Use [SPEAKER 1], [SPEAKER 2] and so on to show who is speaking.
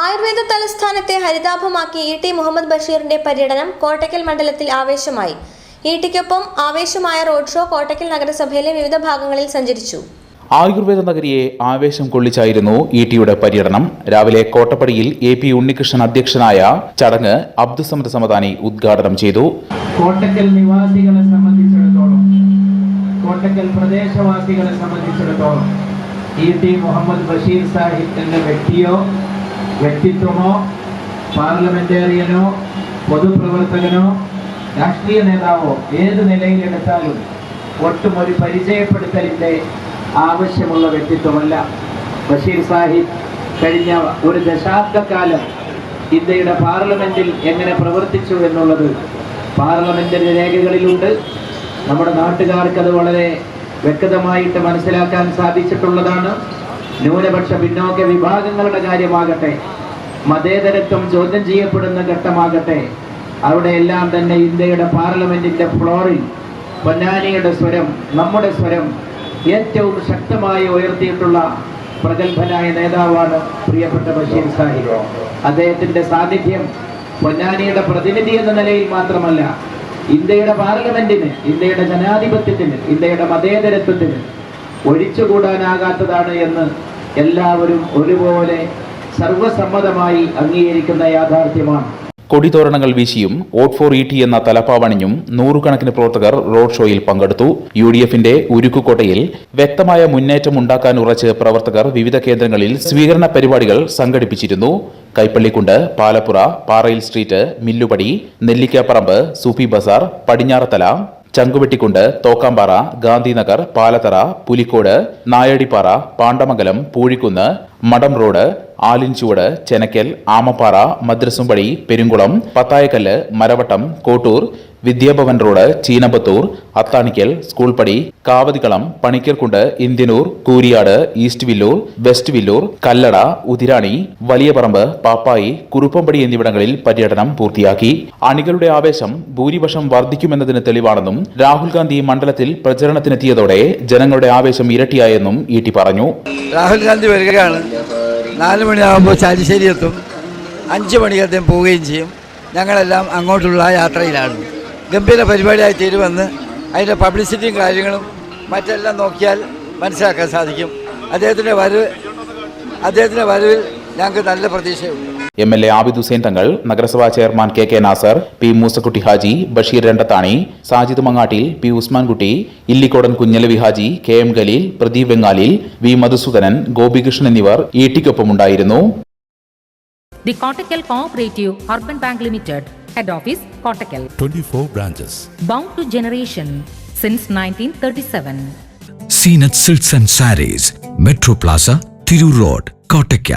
[SPEAKER 1] ആയുർവേദ തലസ്ഥാനത്തെ ഹരിതാഭമാക്കി E T Muhammad ബഷീറിന്റെ പര്യടനം കോട്ടക്കൽ മണ്ഡലത്തിൽ ആവേശമായി. ഇ ടിക്കൊപ്പം ആവേശമായ റോഡ് ഷോ കോട്ടക്കൽ നഗരസഭയിലെ വിവിധ ഭാഗങ്ങളിൽ സഞ്ചരിച്ചു.
[SPEAKER 2] ആയുർവേദ നഗരിയെ ആവേശം കൊള്ളിച്ചായിരുന്നു ഇ ടിയുടെ പര്യടനം. രാവിലെ കോട്ടപ്പടിയിൽ എ പി ഉണ്ണികൃഷ്ണൻ അധ്യക്ഷനായ ചടങ്ങ് അബ്ദുസമദ് സമദാനി ഉദ്ഘാടനം ചെയ്തു.
[SPEAKER 3] കോട്ടക്കൽ നിവാസികളെ സംബന്ധിച്ചിടത്തോളം കോട്ടക്കൽ പ്രദേശവാസികളെ സംബന്ധിച്ചിടത്തോളം ഇ ടി മുഹമ്മദ് ബഷീർ സാഹിബ് എന്ന വ്യക്തിയോ വ്യക്തിത്വമോ പാർലമെന്റേറിയനോ പൊതുപ്രവർത്തകനോ രാഷ്ട്രീയ നേതാവോ ഏത് നിലയിലെടുത്താലും ഒട്ടും ഒരു പരിചയപ്പെടുത്തലിന്റെ ആവശ്യമുള്ള വ്യക്തിത്വമല്ല. ബഷീർ സാഹിബ് കഴിഞ്ഞ ഒരു ദശാബ്ദക്കാലം ഇന്ത്യയുടെ പാർലമെന്റിൽ എങ്ങനെ പ്രവർത്തിച്ചു എന്നുള്ളത് പാർലമെന്റിന്റെ രേഖകളിലുണ്ട്. നമ്മുടെ നാട്ടുകാർക്ക് അത് വളരെ വ്യക്തമായിട്ട് മനസ്സിലാക്കാൻ സാധിച്ചിട്ടുള്ളതാണ്. ന്യൂനപക്ഷ പിന്നോക്ക വിഭാഗങ്ങളുടെ കാര്യമാകട്ടെ മതേതരത്വം ചോദ്യം ചെയ്യപ്പെടുന്ന ഘട്ടമാകട്ടെ അവിടെയെല്ലാം തന്നെ ഇന്ത്യയുടെ പാർലമെന്റിന്റെ ഫ്ലോറിൽ പൊന്നാനിയുടെ സ്വരം നമ്മുടെ സ്വരം ഏറ്റവും ശക്തമായി ഉയർത്തിയിട്ടുള്ള പ്രഗത്ഭനായ നേതാവാണ് പ്രിയപ്പെട്ട ബഷീർ സാഹിബ്. അദ്ദേഹത്തിന്റെ സാന്നിധ്യം പൊന്നാനിയുടെ പ്രതിനിധി എന്ന നിലയിൽ മാത്രമല്ല ഇന്ത്യയുടെ പാർലമെന്റിന് ഇന്ത്യയുടെ ജനാധിപത്യത്തിന് ഇന്ത്യയുടെ മതേതരത്വത്തിന് ഒഴിച്ചുകൂടാനാകാത്തതാണ് എന്ന് എല്ലാവരും ഒരുപോലെ സർവസമ്മതമായി അംഗീകരിക്കുന്ന യാഥാർത്ഥ്യമാണ്.
[SPEAKER 2] കൊടിതോരണങ്ങൾ വീശിയും വോട്ട് ഫോർ ഇ ടി എന്ന തലപ്പാവണിഞ്ഞും നൂറുകണക്കിന് പ്രവർത്തകർ റോഡ് ഷോയിൽ പങ്കെടുത്തു. യു ഡി എഫിന്റെ ഉരുക്കുകോട്ടയിൽ വ്യക്തമായ മുന്നേറ്റം ഉണ്ടാക്കാൻ ഉറച്ച് പ്രവർത്തകർ വിവിധ കേന്ദ്രങ്ങളിൽ സ്വീകരണ പരിപാടികൾ സംഘടിപ്പിച്ചിരുന്നു. കൈപ്പള്ളിക്കുണ്ട് പാലപ്പുറ പാറയിൽ street Millupadi Nellikkaparamba Sufi Bazar Padinjarathala Chankuvettikkund Thokkampara Gandhinagar Palathara Pulikkode Nayadippara Pandamangalam Poozhikkunnu Madam road Alinchuvadu Chenakkal Amappara Madrasumpadi Perunkulam Pathayakkallu Maravattam Kottur Vidyabhavan road Cheenabathur Athanikkal Schoolpadi Kavathikalam Panikkarkund Indianoor Kooriyad east Villoor west Villoor Kallada Uthirani Valiyaparamba Pappayi Kuruppampadi എന്നിവിടങ്ങളിൽ പര്യടനം പൂർത്തിയാക്കി. അണികളുടെ ആവേശം ഭൂരിപക്ഷം വർദ്ധിക്കുമെന്നതിന് തെളിവാണെന്നും രാഹുൽ ഗാന്ധി മണ്ഡലത്തിൽ പ്രചരണത്തിനെത്തിയതോടെ ജനങ്ങളുടെ ആവേശം ഇരട്ടിയായെന്നും ഇ ടി പറഞ്ഞു.
[SPEAKER 4] രാഹുൽ ഗാന്ധി വരികയാണ്. നാല് മണിയാകുമ്പോൾ ചാലിശ്ശേരി എത്തും. അഞ്ച് മണിക്കത്തേം പോവുകയും ചെയ്യും. ഞങ്ങളെല്ലാം അങ്ങോട്ടുള്ള യാത്രയിലാണ്. ഗംഭീര പരിപാടിയായി തീരുമെന്ന് അതിന്റെ പബ്ലിസിറ്റിയും കാര്യങ്ങളും മറ്റെല്ലാം നോക്കിയാൽ മനസ്സിലാക്കാൻ സാധിക്കും. അദ്ദേഹത്തിന്റെ വരവ് അദ്ദേഹത്തിന്റെ വരവിൽ ഞങ്ങൾക്ക് നല്ല പ്രതീക്ഷയുണ്ട്.
[SPEAKER 2] M L A Abid Hussain Thangal നഗരസഭാ chairman K K Nasar P Moosakutty Haji Basheer Randathani Sajid Mangattil P Usmankutty Illikkodan Kunhalavi Haji K M Khaleel Pradeep Vengalil V Madhusoodanan Gopikrishnan എന്നിവർ ഈട്ടിക്കൊപ്പമുണ്ടായിരുന്നു
[SPEAKER 5] The Kottakkal Cooperative Urban Bank Limited, Head Office, Kottakkal
[SPEAKER 6] 24 branches.
[SPEAKER 5] Bound to generation since 1937.
[SPEAKER 7] Zeenath silks and sarees metro plaza Tirur road Kottakkal